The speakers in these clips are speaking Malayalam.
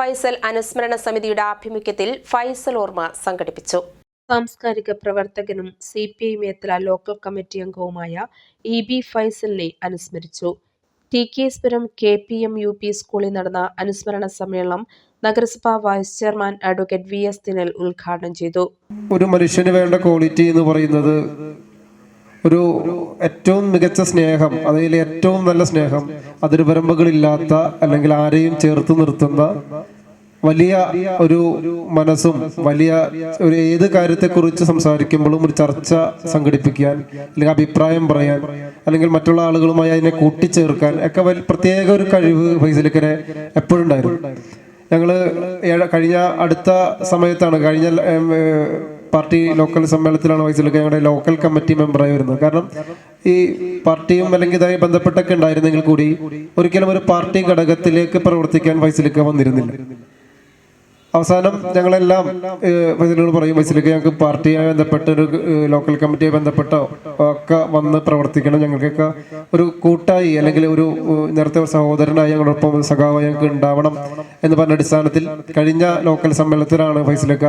ഫൈസൽ അനുസ്മരണ സമിതിയുടെ ആഭിമുഖ്യത്തിൽ ഫൈസൽ ഓർമ്മ സംഘടിപ്പിച്ചു. സാംസ്കാരിക പ്രവർത്തകനും C P I Methala local committee അംഗവുമായ ഇ ബി ഫൈസലിനെ അനുസ്മരിച്ചു. T K സ്പുരം K P M U P സ്കൂളിൽ നടന്ന അനുസ്മരണ സമ്മേളനം നഗരസഭാ vice chairman advocate V S Thinal ഉദ്ഘാടനം ചെയ്തു. ഒരു മനുഷ്യന് വേണ്ട ക്വാളിറ്റി എന്ന് പറയുന്നത് ഒരു ഏറ്റവും മികച്ച സ്നേഹം അതിൽ ഏറ്റവും നല്ല സ്നേഹം അതിരുപരമ്പുകളില്ലാത്ത അല്ലെങ്കിൽ ആരെയും ചേർത്ത് നിർത്തുന്ന വലിയ ഒരു മനസ്സും വലിയ ഒരു ഏത് കാര്യത്തെക്കുറിച്ച് സംസാരിക്കുമ്പോഴും ഒരു ചർച്ച സംഘടിപ്പിക്കാൻ അല്ലെങ്കിൽ അഭിപ്രായം പറയാൻ അല്ലെങ്കിൽ മറ്റുള്ള ആളുകളുമായി അതിനെ കൂട്ടിച്ചേർക്കാൻ ഒക്കെ പ്രത്യേക ഒരു കഴിവ് ഫൈസലിക്കനെ എപ്പോഴും ഉണ്ടായിരുന്നു ഞങ്ങൾ കഴിഞ്ഞ അടുത്ത സമയത്താണ് കഴിഞ്ഞ പാർട്ടി ലോക്കൽ സമ്മേളനത്തിലാണ് വയസ്സിലൊക്കെ ഞങ്ങളുടെ ലോക്കൽ കമ്മിറ്റി മെമ്പറായി വരുന്നത്. കാരണം ഈ പാർട്ടിയും അല്ലെങ്കിൽ ഇതായി ബന്ധപ്പെട്ടൊക്കെ ഉണ്ടായിരുന്നെങ്കിൽ കൂടി ഒരിക്കലും ഒരു പാർട്ടി ഘടകത്തിലേക്ക് പ്രവർത്തിക്കാൻ വയസ്സിലേക്ക് വന്നിരുന്നില്ല. അവസാനം ഞങ്ങളെല്ലാം ഏഹ്, പറയും ബസ്സിലേക്ക് ഞങ്ങൾക്ക് പാർട്ടിയായി ബന്ധപ്പെട്ട ഒരു ലോക്കൽ കമ്മിറ്റിയായി ബന്ധപ്പെട്ട ഒക്കെ വന്ന് പ്രവർത്തിക്കണം. ഞങ്ങൾക്കൊക്കെ ഒരു കൂട്ടായി അല്ലെങ്കിൽ ഒരു നേരത്തെ സഹോദരനായി ഞങ്ങളോടൊപ്പം സഖാവായി ഞങ്ങൾക്ക് ഉണ്ടാവണം എന്ന് പറഞ്ഞ അടിസ്ഥാനത്തിൽ കഴിഞ്ഞ ലോക്കൽ സമ്മേളനത്തിലാണ് ഫൈസലിക്ക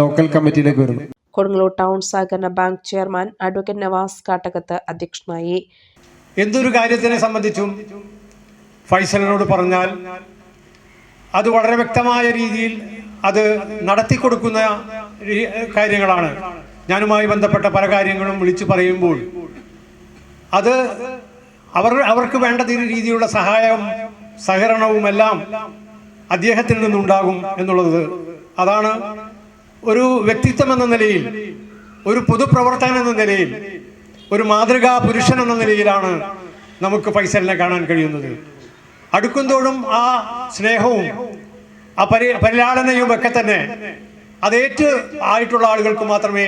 ലോക്കൽ കമ്മിറ്റിയിലേക്ക് വരുന്നത്. കൊടുങ്ങല്ലൂർ ടൗൺ സഹകരണ bank chairman advocate Navas Kattakath അധ്യക്ഷനായി. എന്തൊരു കാര്യത്തിനെ സംബന്ധിച്ചും ഫൈസലിനോട് പറഞ്ഞാൽ അത് വളരെ വ്യക്തമായ രീതിയിൽ അത് നടത്തിക്കൊടുക്കുന്ന കാര്യങ്ങളാണ്. ഞാനുമായി ബന്ധപ്പെട്ട പല കാര്യങ്ങളും വിളിച്ചു പറയുമ്പോൾ അത് അവർ അവർക്ക് വേണ്ട രീതിയിലുള്ള സഹായവും സഹകരണവും എല്ലാം അദ്ദേഹത്തിൽ നിന്നുണ്ടാകും എന്നുള്ളത് അതാണ് ഒരു വ്യക്തിത്വം എന്ന നിലയിൽ ഒരു പൊതുപ്രവർത്തകൻ എന്ന നിലയിൽ ഒരു മാതൃകാ പുരുഷൻ എന്ന നിലയിലാണ് നമുക്ക് ഫൈസലിനെ കാണാൻ കഴിയുന്നത്. അടുക്കുന്തോറും ആ സ്നേഹവും ആ പരി പരിലാളനയും ഒക്കെ തന്നെ അതേറ്റ് ആയിട്ടുള്ള ആളുകൾക്ക് മാത്രമേ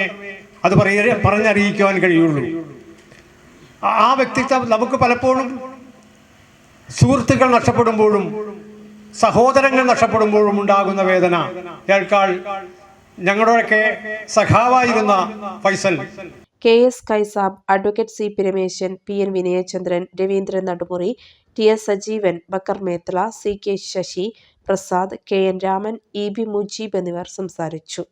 അത് പറയ പറഞ്ഞറിയിക്കുവാൻ കഴിയുള്ളൂ. ആ വ്യക്തിത്വം നമുക്ക് പലപ്പോഴും സുഹൃത്തുക്കൾ നഷ്ടപ്പെടുമ്പോഴും സഹോദരങ്ങൾ നഷ്ടപ്പെടുമ്പോഴും ഉണ്ടാകുന്ന വേദന. ഏൽക്കാൾ ഞങ്ങളുടെയൊക്കെ സഖാവായിരുന്ന Faisal. K S Kaisab advocate C P Rameshan P N Vinayachandran Raveendran Nadumuri T S Sajeevan Bakkar Methala C K Sasi Prasad K N Raman E B Mujeeb എന്നിവർ സംസാരിച്ചു.